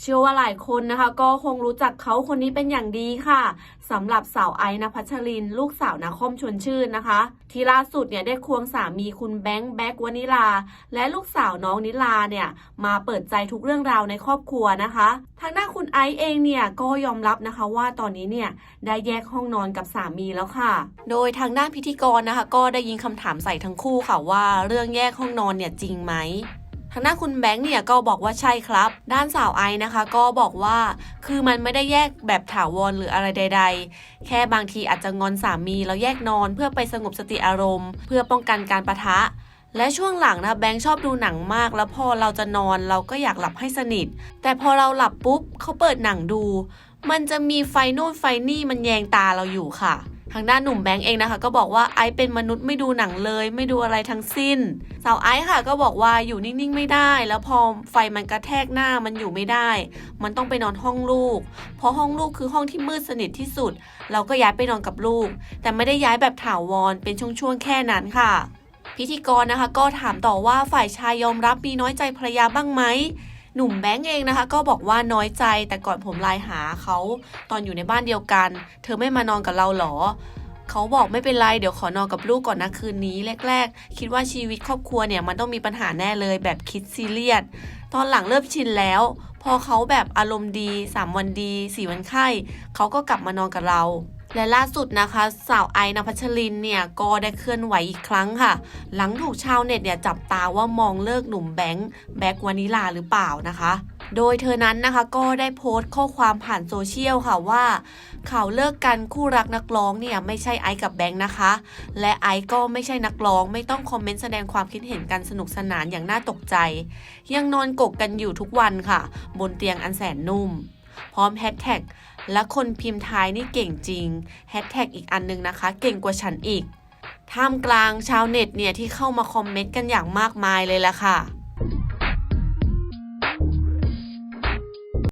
เชื่อว่าหลายคนนะคะ ก็คงรู้จักเขาคนนี้เป็นอย่างดีค่ะสำหรับสาวไอซ์นภัชริน ลูกสาวนาคอมชวนชื่นนะคะ ที่ล่าสุดเนี่ยได้ควงสามีคุณแบงค์แบ็กวานิลา และลูกสาวน้องนิลาเนี่ย มาเปิดใจทุกเรื่องราวในครอบครัวนะคะ ทางด้านคุณไอซ์เองเนี่ยก็ยอมรับนะคะว่าตอนนี้เนี่ยได้แยกห้องนอนกับสามีแล้วค่ะ โดยทางด้านพิธีกรนะคะ ก็ได้ยิงคำถามใส่ทั้งคู่ค่ะว่าเรื่องแยกห้องนอนเนี่ยจริงไหม ทางด้านคุณแบงค์เนี่ยก็บอกว่าใช่ครับ ด้านสาวไอซ์นะคะ ก็บอกว่าคือมันไม่ได้แยกแบบถาวรหรืออะไรใด ๆ แค่บางทีอาจจะงอนสามีแล้วแยกนอนเพื่อไปสงบสติอารมณ์ เพื่อป้องกันการประทะและช่วงหลังนะแบงค์ชอบดูหนังมาก แล้วพอเราจะนอนเราก็อยากหลับให้สนิท แต่พอเราหลับปุ๊บเขาเปิดหนังดู มันจะมีไฟโน่นไฟนี่มันแยงตาเราอยู่ค่ะ ทางด้านหนุ่มแบงค์เองนะคะ ก็บอกว่าไอซ์เป็นมนุษย์ไม่ดูหนังเลย ไม่ดูอะไรทั้งสิ้น สาวไอซ์ค่ะก็บอกว่าอยู่นิ่งๆไม่ได้ แล้วพอไฟมันกระแทกหน้ามันอยู่ไม่ได้ มันต้องไปนอนห้องลูก เพราะห้องลูกคือห้องที่มืดสนิทที่สุด เราก็ย้ายไปนอนกับลูก แต่ไม่ได้ย้ายแบบถาวรเป็นช่วงๆแค่นั้นค่ะ พิธีกรนะคะ ก็ถามต่อว่าฝ่ายชายยอมรับมีน้อยใจภรรยาบ้างไหม หนุ่มแบงค์เองนะคะ ก็บอกว่าน้อยใจแต่ก่อนผมไลน์หาเขาตอนอยู่ในบ้านเดียวกัน เธอไม่มานอนกับเราหรอเขาบอกไม่เป็นไรเดี๋ยวขอนอนกับลูกก่อนนะคืนนี้แรก ๆ คิดว่าชีวิตครอบครัวเนี่ยมันต้องมีปัญหาแน่เลยแบบคิดซีเรียสตอนหลังเริ่มชินแล้ว พอเขาแบบอารมณ์ดี 3 วันดี 4 วันไข้เขาก็กลับมานอนกับเรา และล่าสุดนะคะ สาวไอนภัชรินเนี่ยก็ได้เคลื่อนไหวอีกครั้งค่ะ หลังถูกชาวเน็ตเนี่ยจับตาว่ามองเลิกหนุ่มแบงค์แบ็กวานิลาหรือเปล่านะคะโดยเธอนั้นนะคะก็ได้โพสต์ข้อความผ่านโซเชียลค่ะว่า เขาเลิกกันคู่รักนักร้องเนี่ยไม่ใช่ไอซ์กับแบงค์นะคะ และไอซ์ก็ไม่ใช่นักร้อง ไม่ต้องคอมเมนต์แสดงความคิดเห็นกันสนุกสนานอย่างน่าตกใจ ยังนอนกกกันอยู่ทุกวันค่ะ บนเตียงอันแสนนุ่ม พร้อมแฮชแท็กและคนพิมพ์ท้ายนี่เก่งจริงแฮชแท็กอีกอันนึงนะคะ เก่งกว่าฉันอีกท่ามกลางชาวเน็ตเนี่ยที่เข้ามาคอมเมนต์กันอย่างมากมายเลยล่ะค่ะ